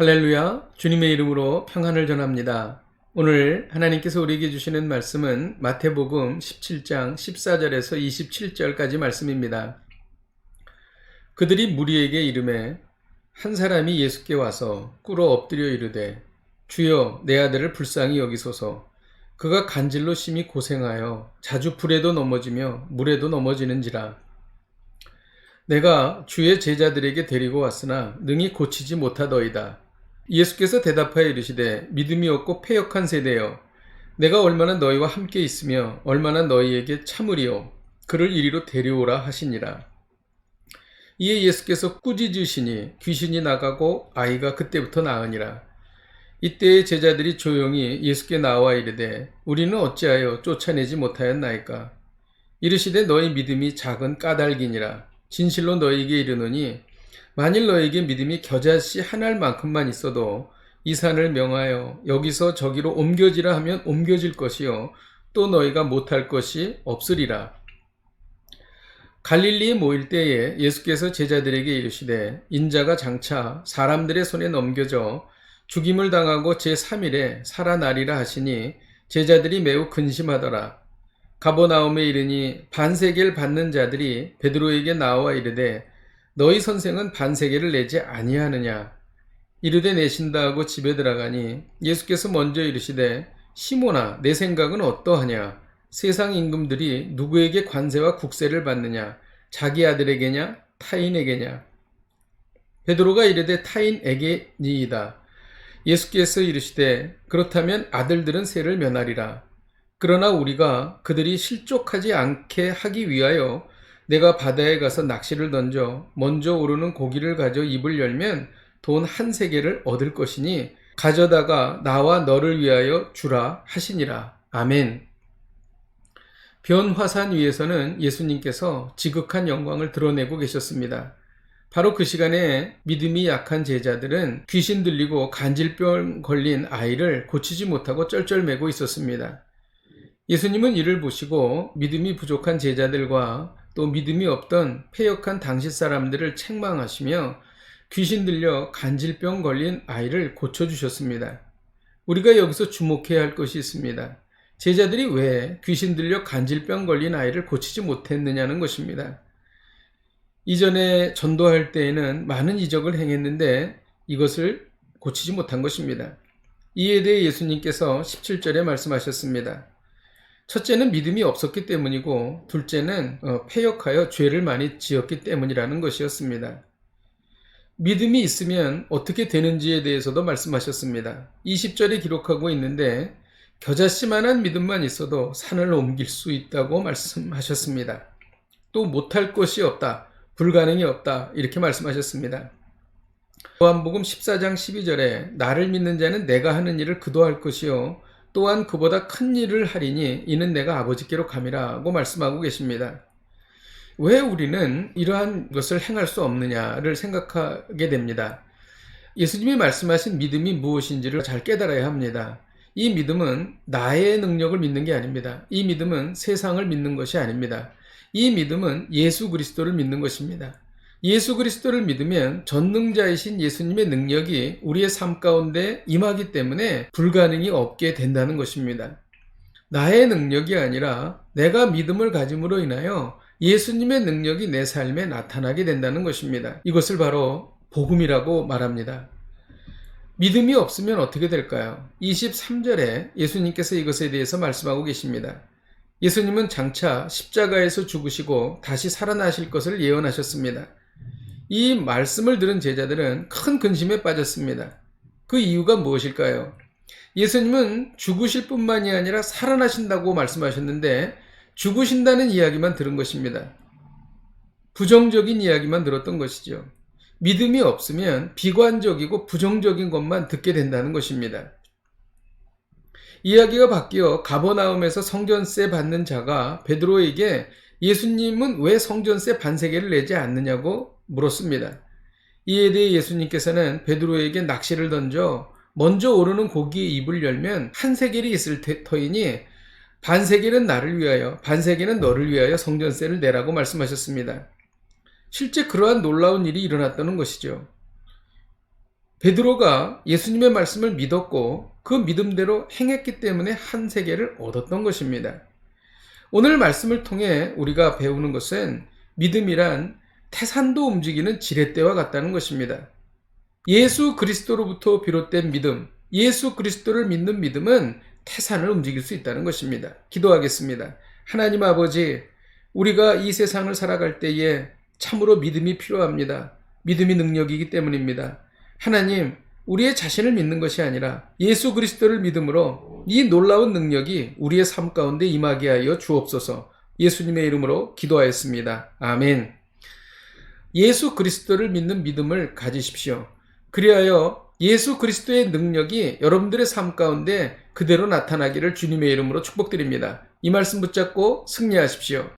할렐루야, 주님의 이름으로 평안을 전합니다. 오늘 하나님께서 우리에게 주시는 말씀은 마태복음 17장 14절에서 27절까지 말씀입니다. 그들이 무리에게 이름해 한 사람이 예수께 와서 꿇어 엎드려 이르되 주여 내 아들을 불쌍히 여기소서 그가 간질로 심히 고생하여 자주 불에도 넘어지며 물에도 넘어지는지라 내가 주의 제자들에게 데리고 왔으나 능히 고치지 못하더이다. 예수께서 대답하여 이르시되 믿음이 없고 패역한 세대여 내가 얼마나 너희와 함께 있으며 얼마나 너희에게 참으리요 그를 이리로 데려오라 하시니라. 이에 예수께서 꾸짖으시니 귀신이 나가고 아이가 그때부터 나으니라. 이때의 제자들이 조용히 예수께 나와 이르되 우리는 어찌하여 쫓아내지 못하였나이까 이르시되 너희 믿음이 작은 까닭이니라 진실로 너희에게 이르노니 만일 너에게 믿음이 겨자씨 한 알만큼만 있어도 이 산을 명하여 여기서 저기로 옮겨지라 하면 옮겨질 것이요 또 너희가 못할 것이 없으리라. 갈릴리에 모일 때에 예수께서 제자들에게 이르시되 인자가 장차 사람들의 손에 넘겨져 죽임을 당하고 제3일에 살아나리라 하시니 제자들이 매우 근심하더라. 가보나움에 이르니 반세계를 받는 자들이 베드로에게 나와 이르되 너희 선생은 반세계를 내지 아니하느냐? 이르되 내신다 하고 집에 들어가니 예수께서 먼저 이르시되 시모나 내 생각은 어떠하냐? 세상 임금들이 누구에게 관세와 국세를 받느냐? 자기 아들에게냐? 타인에게냐? 베드로가 이르되 타인에게니이다. 예수께서 이르시되 그렇다면 아들들은 세를 면하리라. 그러나 우리가 그들이 실족하지 않게 하기 위하여 내가 바다에 가서 낚시를 던져 먼저 오르는 고기를 가져 입을 열면 돈 한 세계를 얻을 것이니 가져다가 나와 너를 위하여 주라 하시니라. 아멘. 변화산 위에서는 예수님께서 지극한 영광을 드러내고 계셨습니다. 바로 그 시간에 믿음이 약한 제자들은 귀신 들리고 간질병 걸린 아이를 고치지 못하고 쩔쩔매고 있었습니다. 예수님은 이를 보시고 믿음이 부족한 제자들과 또 믿음이 없던 폐역한 당시 사람들을 책망하시며 귀신 들려 간질병 걸린 아이를 고쳐주셨습니다. 우리가 여기서 주목해야 할 것이 있습니다. 제자들이 왜 귀신 들려 간질병 걸린 아이를 고치지 못했느냐는 것입니다. 이전에 전도할 때에는 많은 이적을 행했는데 이것을 고치지 못한 것입니다. 이에 대해 예수님께서 17절에 말씀하셨습니다. 첫째는 믿음이 없었기 때문이고 둘째는 어, 폐역하여 죄를 많이 지었기 때문이라는 것이었습니다. 믿음이 있으면 어떻게 되는지에 대해서도 말씀하셨습니다. 20절에 기록하고 있는데 겨자씨만한 믿음만 있어도 산을 옮길 수 있다고 말씀하셨습니다. 또 못할 것이 없다, 불가능이 없다 이렇게 말씀하셨습니다. 요한복음 14장 12절에 나를 믿는 자는 내가 하는 일을 그도 할 것이요 또한 그보다 큰 일을 하리니 이는 내가 아버지께로 감이라고 말씀하고 계십니다. 왜 우리는 이러한 것을 행할 수 없느냐를 생각하게 됩니다. 예수님이 말씀하신 믿음이 무엇인지를 잘 깨달아야 합니다. 이 믿음은 나의 능력을 믿는 게 아닙니다. 이 믿음은 세상을 믿는 것이 아닙니다. 이 믿음은 예수 그리스도를 믿는 것입니다. 예수 그리스도를 믿으면 전능자이신 예수님의 능력이 우리의 삶 가운데 임하기 때문에 불가능이 없게 된다는 것입니다. 나의 능력이 아니라 내가 믿음을 가짐으로 인하여 예수님의 능력이 내 삶에 나타나게 된다는 것입니다. 이것을 바로 복음이라고 말합니다. 믿음이 없으면 어떻게 될까요? 23절에 예수님께서 이것에 대해서 말씀하고 계십니다. 예수님은 장차 십자가에서 죽으시고 다시 살아나실 것을 예언하셨습니다. 이 말씀을 들은 제자들은 큰 근심에 빠졌습니다. 그 이유가 무엇일까요? 예수님은 죽으실 뿐만이 아니라 살아나신다고 말씀하셨는데 죽으신다는 이야기만 들은 것입니다. 부정적인 이야기만 들었던 것이죠. 믿음이 없으면 비관적이고 부정적인 것만 듣게 된다는 것입니다. 이야기가 바뀌어 가버나움에서 성전세 받는 자가 베드로에게 예수님은 왜 성전세 반세계를 내지 않느냐고 물었습니다. 이에 대해 예수님께서는 베드로에게 낚시를 던져 먼저 오르는 고기의 입을 열면 한 세겔이 있을 터이니 반 세겔은 나를 위하여 반 세겔은 너를 위하여 성전세를 내라고 말씀하셨습니다. 실제 그러한 놀라운 일이 일어났다는 것이죠. 베드로가 예수님의 말씀을 믿었고 그 믿음대로 행했기 때문에 한 세계를 얻었던 것입니다. 오늘 말씀을 통해 우리가 배우는 것은 믿음이란 태산도 움직이는 지렛대와 같다는 것입니다. 예수 그리스도로부터 비롯된 믿음, 예수 그리스도를 믿는 믿음은 태산을 움직일 수 있다는 것입니다. 기도하겠습니다. 하나님 아버지, 우리가 이 세상을 살아갈 때에 참으로 믿음이 필요합니다. 믿음이 능력이기 때문입니다. 하나님, 우리의 자신을 믿는 것이 아니라 예수 그리스도를 믿음으로 이 놀라운 능력이 우리의 삶 가운데 임하게 하여 주옵소서 예수님의 이름으로 기도하였습니다. 아멘. 예수 그리스도를 믿는 믿음을 가지십시오. 그리하여 예수 그리스도의 능력이 여러분들의 삶 가운데 그대로 나타나기를 주님의 이름으로 축복드립니다. 이 말씀 붙잡고 승리하십시오.